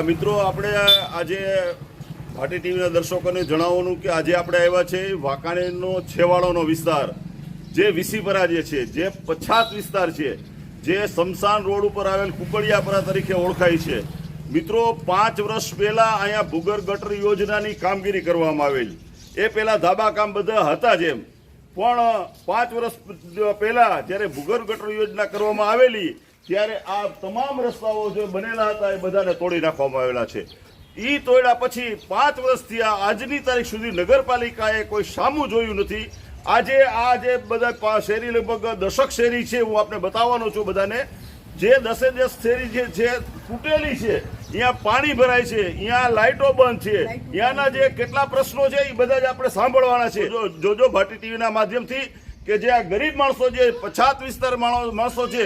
આ મિત્રો, આપણે આજે ભાટી ટીવીના દર્શકોને જણાવવાનું કે આજે આપણે આવ્યા છે વાંકાનેરનો છેવાડોનો વિસ્તાર, જે વિસીપરા જે છે, જે પછાત વિસ્તાર છે, જે શમશાન રોડ ઉપર આવેલ કુકડિયાપરા તરીકે ઓળખાય છે. મિત્રો, પાંચ વર્ષ પહેલાં અહીંયા ભૂગર ગટર યોજનાની કામગીરી કરવામાં આવેલી. એ પહેલાં ધાબા કામ બધા હતા જ એમ. પણ પાંચ વર્ષ પહેલાં જ્યારે ભૂગર ગટર યોજના કરવામાં આવેલી ત્યારે આ તમામ રસ્તાઓ જે બનેલા હતા એ બધાને તોડી નાખવામાં આવેલા છે. એ તોડ્યા પછી પાંચ વર્ષથી આજની તારીખ સુધી નગરપાલિકાએ કોઈ સામું જોયું નથી. આજે આ જે બધા શેરી લગભગ દશક શેરી છે હું આપને બતાવવાનો છું બધાને. જે દસે દસ શેરી જે છે તૂટેલી છે અહીંયા પાણી ભરાય છે અહીંયા લાઇટો બંધ છે અહીંયાના જે કેટલા પ્રશ્નો છે એ બધા જ આપણે સાંભળવાના છે. જોજો ભાટી ટીવીના માધ્યમથી કે જે આ ગરીબ માણસો જે પછાત વિસ્તાર માણો- માણસો છે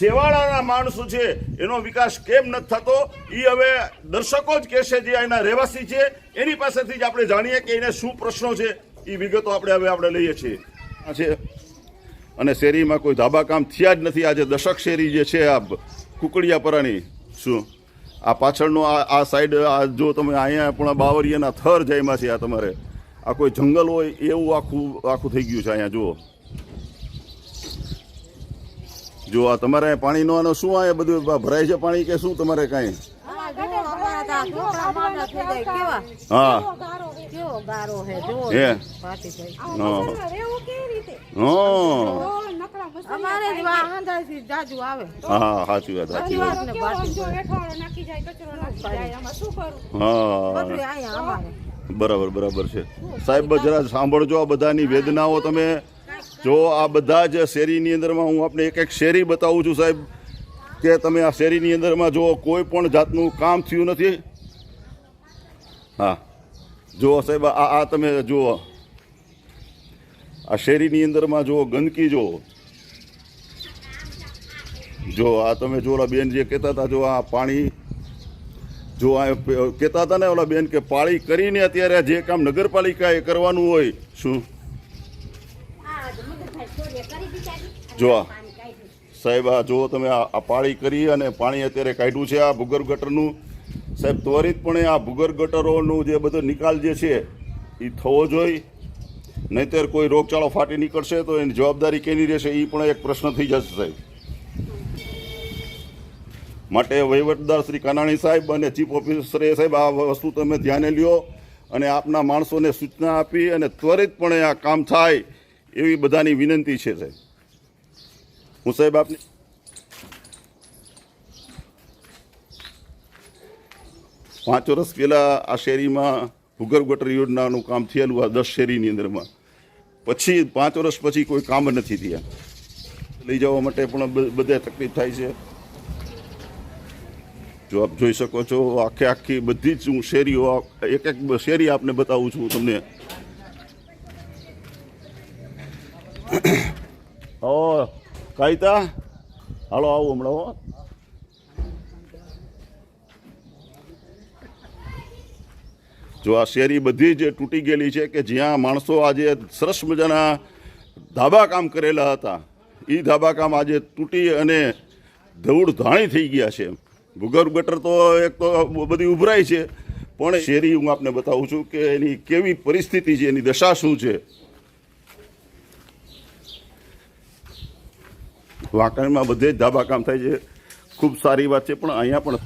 છેવાડાના માણસો છે, એનો વિકાસ કેમ નથી થતો? એ હવે દર્શકો જ કહેશે જે એના રહેવાસી છે. એની પાસેથી જ આપણે જાણીએ કે એને શું પ્રશ્નો છે. એ વિગતો આપણે હવે આપણે લઈએ છીએ. આ અને શેરીમાં કોઈ ધાબા કામ થયા જ નથી. આજે દશક શેરી જે છે, આ કુકડિયાપરાની શું? આ પાછળનો આ આ સાઈડ આ જો તમે અહીંયા પણ બાવરિયાના થર જયમાં છે આ તમારે. આ કોઈ જંગલ હોય એવું આખું આખું થઈ ગયું છે અહીંયા, જુઓ. જો આ તમારે પાણી નો શું આ બધું ભરાય છે પાણી કે શું તમારે કાંઈ? હા? હા. હે, અમારે જ વા જાજુ આવે હા સાચી વાત સાચી વાત. ને. હા. બધું અહીંયા અમારે બરાબર બરાબર છે. સાહેબ જરા સાંભળજો આ બધાની વેદનાઓ તમે જો આ બધા જ શેરીની અંદરમાં હું આપને એક એક શેરી બતાવું છું સાહેબ, કે તમે આ શેરીની અંદરમાં જો કોઈ પણ જાતનું કામ થયું નથી. હા. જુઓ સાહેબ, આ આ તમે જુઓ. આ શેરીની અંદરમાં જુઓ, ગંદકી જુઓ. જો આ તમે જો ઓલા બેન જે કહેતા હતા જો આ પાણી. જો આ કહેતા હતા ને ઓલા બેન કે પાળી કરીને અત્યારે જે કામ નગરપાલિકાએ કરવાનું હોય, શું? જો આ. સાહેબ, આ જુઓ તમે, આ પાળી કરી અને પાણી અત્યારે કાઢ્યું છે આ ભૂગર્ભ ગટરનું. સાહેબ, ત્વરિતપણે આ ભૂગર્ભ ગટરોનું જે બધો નિકાલ જે છે એ થવો જોઈએ. નહીતર કોઈ રોગચાળો ફાટી નીકળશે તો એની જવાબદારી કેની રહેશે એ પણ એક પ્રશ્ન થઈ જશે, સાહેબ. માટે વહીવટદાર શ્રી કાનાણી સાહેબ અને ચીફ ઓફિસરે, સાહેબ, આ વસ્તુ તમે ધ્યાને લ્યો અને આપના માણસોને સૂચના આપી અને ત્વરિતપણે આ કામ થાય એવી બધાની વિનંતી છે સાહેબ. હું સાહેબ આપની પાંચ વર્ષ પહેલાં આ શેરીમાં ભૂગર્ભ ગટર યોજનાનું કામ થયેલું આ દસ શેરીની અંદરમાં. પછી પાંચ વર્ષ પછી કોઈ કામ નથી થયા. લઈ જવા માટે પણ બધા તકલીફ થાય છે. જો આપ જોઈ શકો છો, આખે આખી બધી જ હું શેરીઓ એક એક શેરી આપને બતાવું છું તમને. ઓ કાયતા. હાલો, આવો હમણાં, હો. જો આ શેરી બધી જ તૂટી ગયેલી છે કે જ્યાં માણસો આજે સરસ મજાના ધાબા કામ કરેલા હતા એ ધાબા કામ આજે તૂટી અને ધૂળ થઈ ગયા છે. ભૂગર્ભ ગટર તો એક તો બધી ઉભરાય છે, પણ શેરી હું આપને બતાવું છું કે એની કેવી પરિસ્થિતિ છે, એની દશા શું છે? વાંકાણીમાં બધે ધાબા કામ થાય છે. ખૂબ સારી વાત છે પણ અહીંયા પણ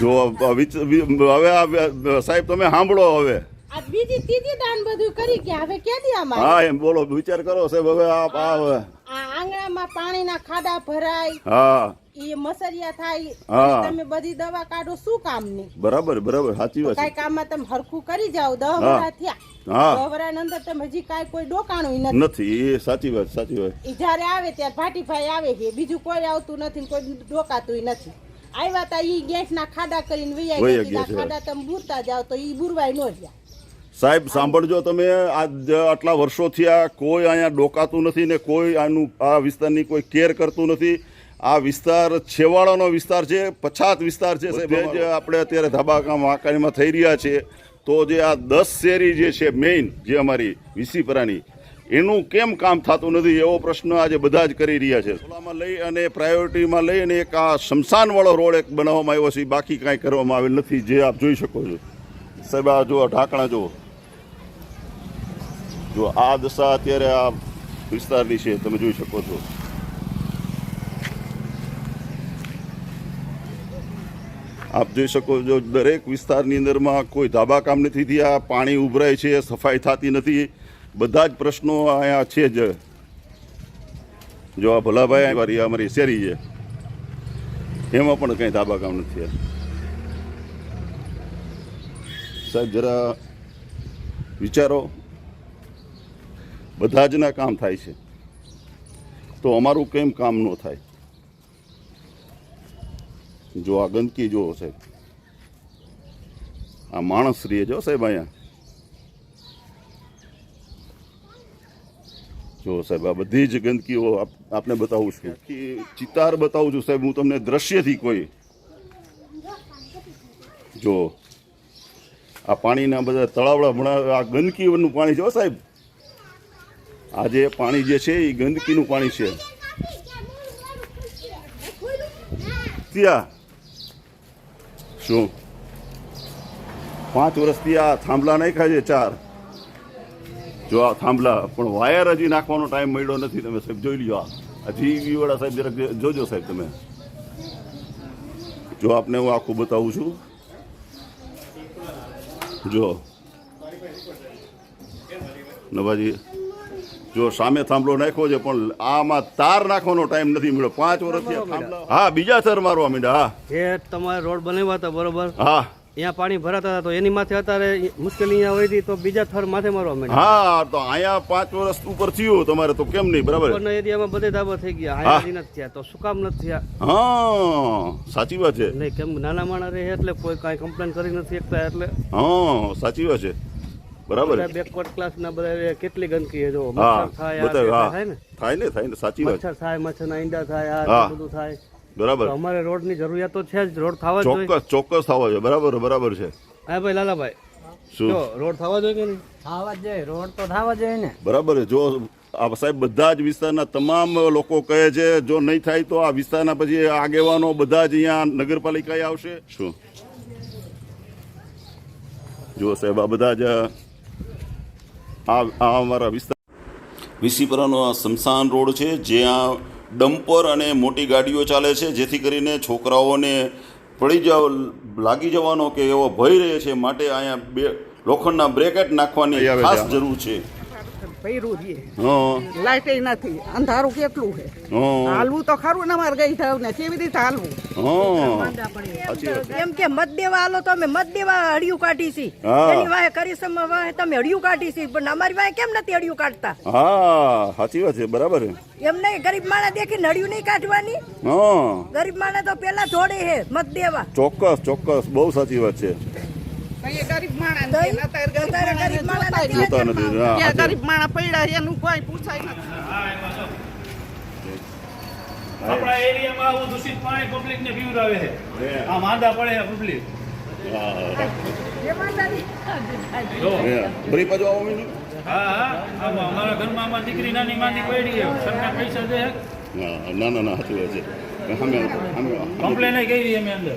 જો હવે સાહેબ તમે સાંભળો હવે. બીજી ત્રીજી દાન બધું કરી ગયા હવે કેદી અમારે હા એમ બોલો વિચાર કરો સાહેબ હવે આ આ આંગણામાં પાણીના ખાડા ભરાય હા. એ મસરિયા થાય હા. તમે બધી દવા કાઢો શું કામની? બરાબર બરાબર સાચી વાત કઈ માં કામમાં તમે હરખું કરી જાઓ દવા થયા. તમે હજી કાંઈ કોઈ ડોકાણું નથી. નથી એ સાચી વાત સાચી વાત. ઈ જ્યારે આવે ત્યારે ભાટીભાઈ આવે છે બીજું કોઈ આવતું નથી કોઈ ડોકાતું નથી. આવ્યા તા ઈ ગેસના ખાડા કરીને વૈયા ગયા ખાડા તમે બુરતા જાવ તો ઈ બુરવાય ન રહ્યા. સાહેબ સાંભળજો તમે આટલા વર્ષોથી આ કોઈ અહીંયા ડોકાતું નથી ને કોઈ આનું આ વિસ્તારની કોઈ કેર કરતું નથી. આ વિસ્તાર છેવાડાનો વિસ્તાર છે પછાત વિસ્તાર છે સાહેબ. એ આપણે અત્યારે ધાબાકા વાંકાણીમાં થઈ રહ્યા છે. તો જે આ દસ શેરી જે છે મેઇન જે અમારી વિસીપરાની એનું કેમ કામ થતું નથી એવો પ્રશ્ન આજે બધા જ કરી રહ્યા છે. ઓલામાં લઈ અને પ્રાયોરિટીમાં લઈ અને એક આ શમશાનવાળો રોડ એક બનાવવામાં આવ્યો છે બાકી કાંઈ કરવામાં આવેલ નથી, જે આપ જોઈ શકો છો. સાહેબ, આ જુઓ ઢાંકણા જુઓ. જો આ દશા અત્યારે આ વિસ્તારની છે, તમે જોઈ શકો છો. આપ જોઈ શકો છો, દરેક વિસ્તારની અંદરમાં કોઈ ધાબા કામ નથી થયા, પાણી ઉભરાય છે, સફાઈ થતી નથી. બધા જ પ્રશ્નો અહીંયા છે જ. જો આ ભલાભાઈ વારી અમારી શેરી છે, એમાં પણ કંઈ ધાબા કામ નથી સાહેબ, જરા વિચારો. બધા જના કામ થાય છે. તો અમારું કેમ કામ ન થાય? જો આ ગંદકી જુઓ સાહેબ આ માણસ રીએ જો સાહેબ અહીંયા. જો સાહેબ, આ બધી જ ગંદકીઓ આપ- આપને બતાવું છું. ચિતાર બતાવું છું સાહેબ, હું તમને દ્રશ્યથી કોઈ. જો, આ પાણીના બધા તળાવડા ભણા, આ ગંદકીનું પાણી છે સાહેબ. આ જે પાણી જે છે એ ગંદકીનું પાણી છે. ત્યાં શું પાંચ વર્ષથી આ થાંભલા નાખ્યા છે ચાર. જો આ થાંભલા, પણ વાયર હજી નાખવાનો ટાઈમ મળ્યો નથી. તમે સાહેબ જોઈ લ્યો આ. જીવી વાળા સાહેબ જરાક જોજો સાહેબ તમે. જો આપને હું આખું બતાવું છું. જો. નવાજી જો સામે થાંભલો નાખ્યો છે પણ આમાં તાર નાખવાનો ટાઈમ નથી મળ્યો. પાંચ વર્ષથી હા બીજા થર મારવા માંડ્યા હા. જે તમારે રોડ બનાવ્યા હતા બરોબર? હા. અહીંયા પાણી ભરાતા હતા તો એની માથે અત્યારે મુશ્કેલી અહીંયા હોય હતી તો બીજા થર માથે મારવા માંડ્યા. હા તો અહીંયા પાંચ વર્ષ ઉપર થયું તમારે તો કેમ નહીં બરાબર? ઉપરના એરિયામાં બધે ધાબા થઈ ગયા હાઈ નથી થયા તો શું કામ નથી થયા? હા સાચી વાત છે. નહીં કેમ નાના માણસ રહે એટલે કોઈ કાંઈ કમ્પ્લેન કરી નથી શકતા એટલે હા સાચી વાત છે. બરાબર બેકવર્ડ ક્લાસ ના બધા કેટલી ગંદકી છે જો મચ્છર થાય થાય ને? થાય ને થાય ને સાચી વાત. મચ્છર થાય મચ્છરના ઈંડા થાય આ બધું થાય. બરાબર. અમારે અમારે રોડની જરૂરિયાત તો છે જ રોડ થવા જોઈએ. ચોક્કસ ચોક્કસ થવા જોઈએ. બરાબર બરાબર છે. હા ભાઈ લાલાભાઈ. શું? જો રોડ થવા જોઈએ કે નહીં? થવા જોઈએ રોડ તો થવા જોઈએ ને. બરાબર જો આ સાહેબ બધા જ વિસ્તારના તમામ લોકો કહે છે જો નહીં થાય તો આ વિસ્તારના પછી આગેવાનો બધા જ અહીંયા નગરપાલિકાએ આવશે. શું? જો સાહેબ આ બધા જ આ આ અમારા વિસ્તાર. વિસીપરાનો આ સ્મશાન રોડ છે જ્યાં ડમ્પર અને મોટી ગાડીઓ ચાલે છે જેથી કરીને છોકરાઓને પડી જાવ લાગી જવાનો કે એવો ભય રહે છે માટે અહીંયા બે લોખંડના બ્રેકેટ નાખવાની ખાસ જરૂર છે. પૈરું છે હા. નથી. અંધારું કેટલું છે? હાલવું તો ખરું ને અમારે ગઈ થયું ને કેવી રીતે હાલવું? એમ કે મત દેવા હાલો તો અમે મત દેવા હડિયું કાઢી છી. એની વાહે કરી વાહે તમે હડિયું કાઢી છી પણ અમારી વાહે કેમ નથી હડિયું કાઢતા? હા સાચી વાત છે બરાબર એમ નહીં ગરીબ માણસ દેખીને હડિયું નહીં કાઢવાની? ગરીબ માણસ તો પેલા જોડે હે મત દેવા. ચોક્કસ ચોક્કસ બહુ સાચી વાત છે. ગરીબ પડ્યા એનું કોઈ પૂછાય નથી. આપણા એરિયામાં આવું દૂષિત પાણી પબ્લિક ને પીવડાવે છે. આ માંદા પડે છે પબ્લિક અમારા ઘરમાં આમાં દીકરી નાની માંદી પડી છે. સરકાર પૈસા દે. ના ના ના સાચી વાત છે. કમ્પ્લેન કરી અમે અંદર.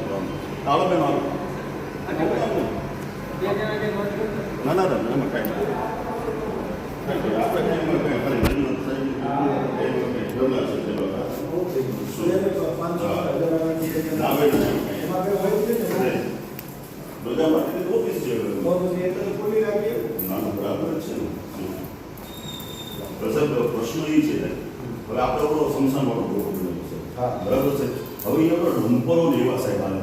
છે ના ના બરાબર એમાં છે ને તો સાહેબ, પ્રશ્ન એ છે હવે આપણે ઓલો શમશાન વાળો બરાબર છે હવે આપણે ડમ્પરો ને એવા સાહેબ આને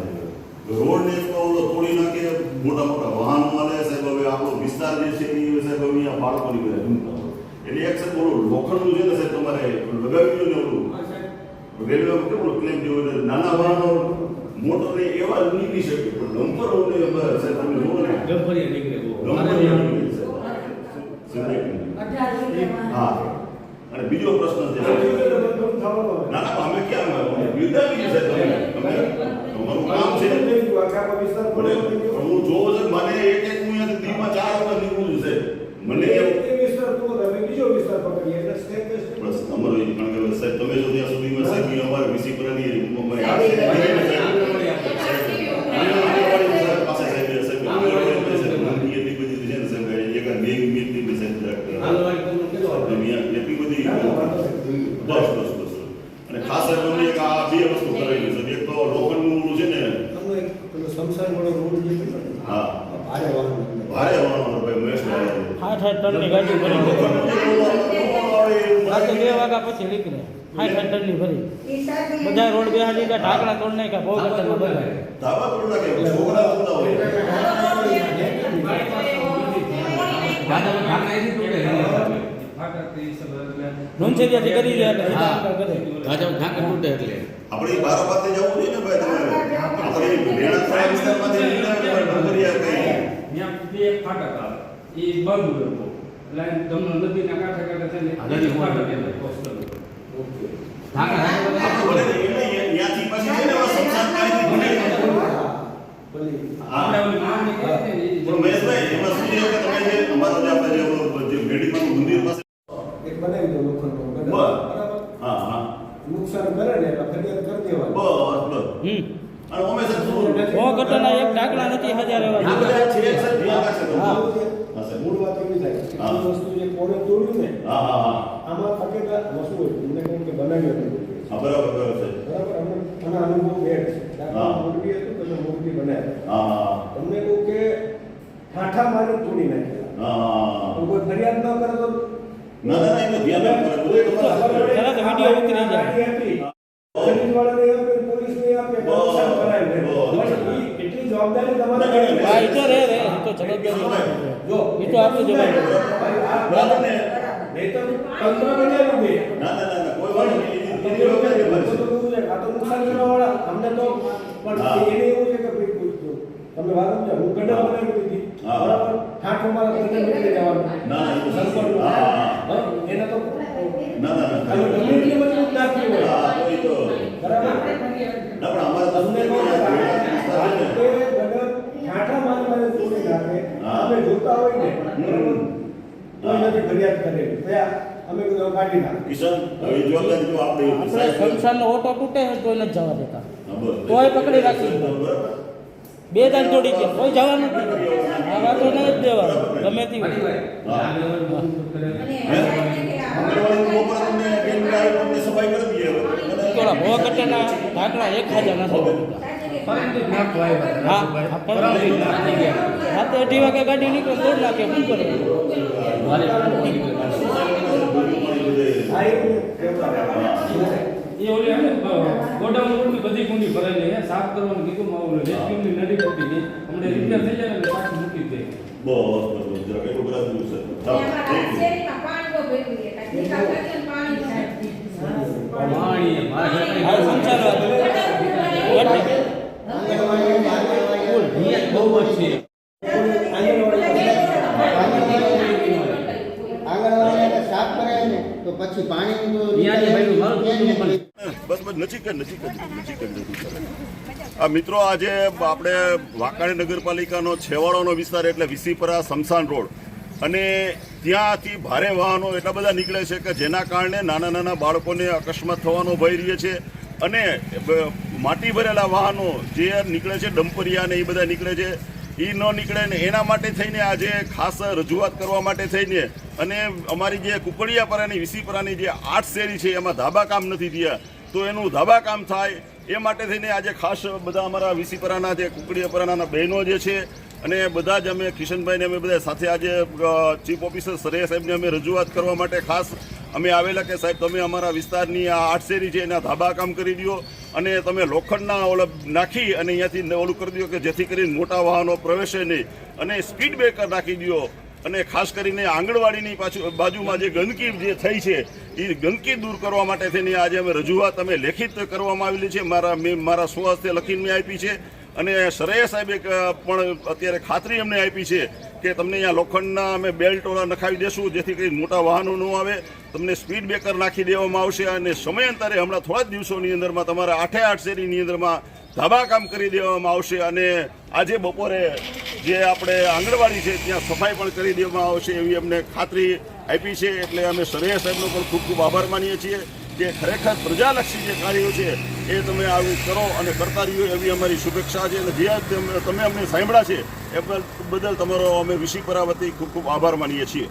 રોડ ને તોડી નાખે મોટા મોટા વાહનો માલે સાહેબ. હવે આપણો વિસ્તાર જે છે એ સાહેબ હવે અહીંયા બાળકોની બધા ઝૂંટતા એટલે એક સાહેબ ઓલું લોખંડનું છે ને સાહેબ તમારે લગાવી દો ને ઓલું? રેલવે કેવું ક્લેમ જેવો નાના વાહનો મોટર ને એવા નીકળી શકે. પણ ડમ્પરો ને સાહેબ તમે જુઓ ને. ગંભીર નીકળે બહુ. ડમ્પરો નીકળી સાહેબ. હા અને બીજો પ્રશ્ન છે ના ના અમે ક્યાં અમે બિરદાવી છે તમે તમે તમારું કામ છે પણ પણ હું જોઉં છું મને એક એક હું દીપમાં ચાર વખત નીકળું છે મને એમ બસ એટલે સ્ટેટ બસ કે સાહેબ તમે જો ત્યાં સુધીમાં સાહેબ ઈ અમારે વીસી પરાની અમારી આ છે. સાહેબ પાસે સાહેબ એ સાહેબ એ સાહેબ મંદી એટલી બધી છે ને સાહેબ એક આ મેઘ મીટની બી સાહેબ જરાક દુનિયા એટલી બધી બસ બસ બસ અને ખાસ સાહેબ અમને એક આ બે વસ્તુ કરાવી છે એક તો લોખંડનું ઓલું છે ને હા. ભારે વાહનો ભાઈ મહેશ ભાઈ. આઠ આઠ ટનની ગાડી ભરી. રાતે બે વાગ્યા પછી નીકળે. આઠ આઠ ભરી. બધા રોડ બેહાડી ગયા ઢાંકણા તોડ નાખ્યા બહુ ખતરનાક બધા. ધાબા તોડ નાખે છોકરા બોલતા હોય. નુનસેરિયાથી કરી રહ્યા એટલે. આપણે બારો પાસે જવું જોઈએ ને ભાઈ તમારે? આપણે મેળા રેણાખોરા વિસ્તારમાંથી નીકળ્યા ડુંગરિયા કઈ? ત્યાં બે એક ફાટક આવે. એ બંધ હતો એટલે તમને નદીના કાંઠે કાંઠે છે ને એક ફાટક એને કોસ્ટલ ઉપર. ભલે ને, એટલે ઈ- ન્યાથી પછી છે ને હવે શમશાન પાણીથી ભલે. હા. આપણે ઓલી માંડવી કહે છે ને એ પણ મહેશભાઈ એમાં શું છે કે તમે જે અમારો જે આપણે જે ઓલો જે મેડીમાનું મંદિર પાસે બસ. હા હા નુકસાન કરે ને એટલે ફરિયાદ કરી દેવાની બસ બસ હમ અને અમે સાહેબ શું બહુ ઘટના એક ઢાંકણા નથી હજાર એવા આ બધા છે. એક સાહેબ ધ્યાન રાખશે તમે. હા. હા મૂળ વાત એવી થાય કે આ વસ્તુ જે કોણે તોડ્યું ને હા હા હા. આમાં તકેદાર વસ્તુ હોય તમને કહ્યું કે બનાવ્યો નથી હા બરાબર બરાબર છે. બરાબર? અમને આનો અનુભવ બે છે. હા. મૂર્તિ હતું તમે મૂર્તિ બનાવ્યા હા હા તમને કહું કે ઠાઠા તોડી હા કોઈ ફરિયાદ ન કરે તો? ના ના ના એનું ધ્યાન રાખવું પડે. બધું તમારે તરત વીડિયો ઉતરી જાય. ગાડી હતી. પોલીસવાળાને આપે, પોલીસને આપે, જવાબદારી તમારે ના, ના, ના. હા એ તો રે રે એ તો જવાબદારી જો એ તો આપની જવાબદારી ભાઈ, આ બરાબર. ને? નહીંતર તંત્ર બન્યા છે. ના ના ના ના કોઈ નહીં. છે. આ તો નુકસાન કરવાવાળા અમને તો પણ. એને એવું છે કે ભાઈ કોઈ જો તમે વાત સમજો. હું ગડા બનાવી દીધી. હા. બરાબર? ઠાઠ મારા ગડા નીકળી જવાનું ના, ના, તો એને તો ના ના ના. એટલી મજબૂત નાખી હોય. હા તો તો બરાબર? ના પણ અમારે તો તમને શું કહું છે કે કે આ વિસ્તાર છે ને, ઠાઠા મારી તોડી અમે જોતા હોય ને હમ. કોઈ ફરિયાદ કરે. ત્યાં અમે કીધું કાઢી નાખ કિશન હવે એ જો આપણે આપણે સાહેબ ઓટો તૂટે તો નથી જવા દેતા. તોય પકડી રાખી. બે દાન તોડી ગયા કોઈ જવાનું નથી આ વાતો નહીં જ દેવા ગમે તે. થોડા ભોવા કટ્ટાના ઢાંકણા એક હાજર નથી. હા પરમથી જ નાખી ગયા. રાતે અઢી વાગે ગાડી નીકળે તોડ નાખે શું કરે આ એવું એ ઓલી હે ને, ગોડાઉન ઉપરની બધી કુંડી ભરાયેલી હે સાફ કરવાનું કીધું માં ઓલું રેસ્ક્યુની નદી પડી ગઈ હમણાં રિપેર થઈ જાય ને એટલે પાછું મૂકી દે બસ બસ બસ જરાક એટલું બધા દૂર છે ચાલો, thank you. પાણી મારે આ શમશાન આ મિત્રો આજે આપણે વાંકાણી નગરપાલિકાનો છેવાડોનો વિસ્તાર એટલે વિસીપરા શમશાન રોડ. અને ત્યાંથી ભારે વાહનો એટલા બધા નીકળે છે કે જેના કારણે નાના નાના બાળકોને અકસ્માત થવાનો ભય રહે છે. અને માટી ભરેલા વાહનો જે નીકળે છે ડમ્પરિયા ને એ બધા નીકળે છે. એ ન નીકળે ને એના માટે થઈને આજે ખાસ રજૂઆત કરવા માટે થઈને અને અમારી જે કુકડિયાપરાની વિસીપરાની જે આઠ શેરી છે, એમાં ધાબા કામ નથી થયા, તો એનું ધાબા કામ થાય એ માટે થઈને આજે ખાસ બધા અમારા વિસીપરાના જે કુકડિયાપરાના બહેનો જે છે અને બધા જ અમે, કિશનભાઈને અમે બધા સાથે આજે ચીફ ઓફિસર સરેય સાહેબને અમે રજૂઆત કરવા માટે ખાસ અમે આવેલા કે સાહેબ તમે અમારા વિસ્તારની આ આઠ છે, એના ધાબા કામ કરી દો અને તમે લોખંડના ઓલા નાખી અને અહીંયાથી ઓલું કરી દો કે જેથી કરીને મોટા વાહનો પ્રવેશે નહીં. અને સ્પીડ બ્રેકર નાખી દો. અને ખાસ કરીને આંગણવાડીની પાછું, બાજુમાં જે ગંદકી જે થઈ છે, એ ગંદકી દૂર કરવા માટે થઈને આજે અમે રજૂઆત અમે લેખિત કરવામાં આવેલી છે. મારા મેં, મારા સ્વહસ્તે લખીને મેં આપી છે. અને સરૈયા સાહેબે પણ અત્યારે ખાતરી અમને આપી છે કે તમને અહીંયા લોખંડના અમે બેલ્ટોલા નખાવી દેશું, જેથી કરી મોટા વાહનો ન આવે. તમને સ્પીડ બ્રેકર નાખી દેવામાં આવશે અને સમયાંતરે હમણાં થોડા જ દિવસોની અંદરમાં તમારા આઠે આઠ શેરીની અંદરમાં ધાબા કામ કરી દેવામાં આવશે અને આજે બપોરે જે આપણે આંગણવાડી છે ત્યાં સફાઈ પણ કરી દેવામાં આવશે એવી અમને ખાતરી આપી છે. એટલે અમે સરૈયા સાહેબનો પણ ખૂબ ખૂબ આભાર માનીએ છીએ. કે ખરેખર પ્રજાલક્ષી જે કાર્યો છે, એ તમે આવું કરો અને કરતા રહ્યો એવી અમારી શુભેચ્છા છે અને જે તમે તમે અમને સાંભળ્યા છે, એ બદલ તમારો અમે વિશી પરાવતી ખૂબ ખૂબ આભાર માનીએ છીએ.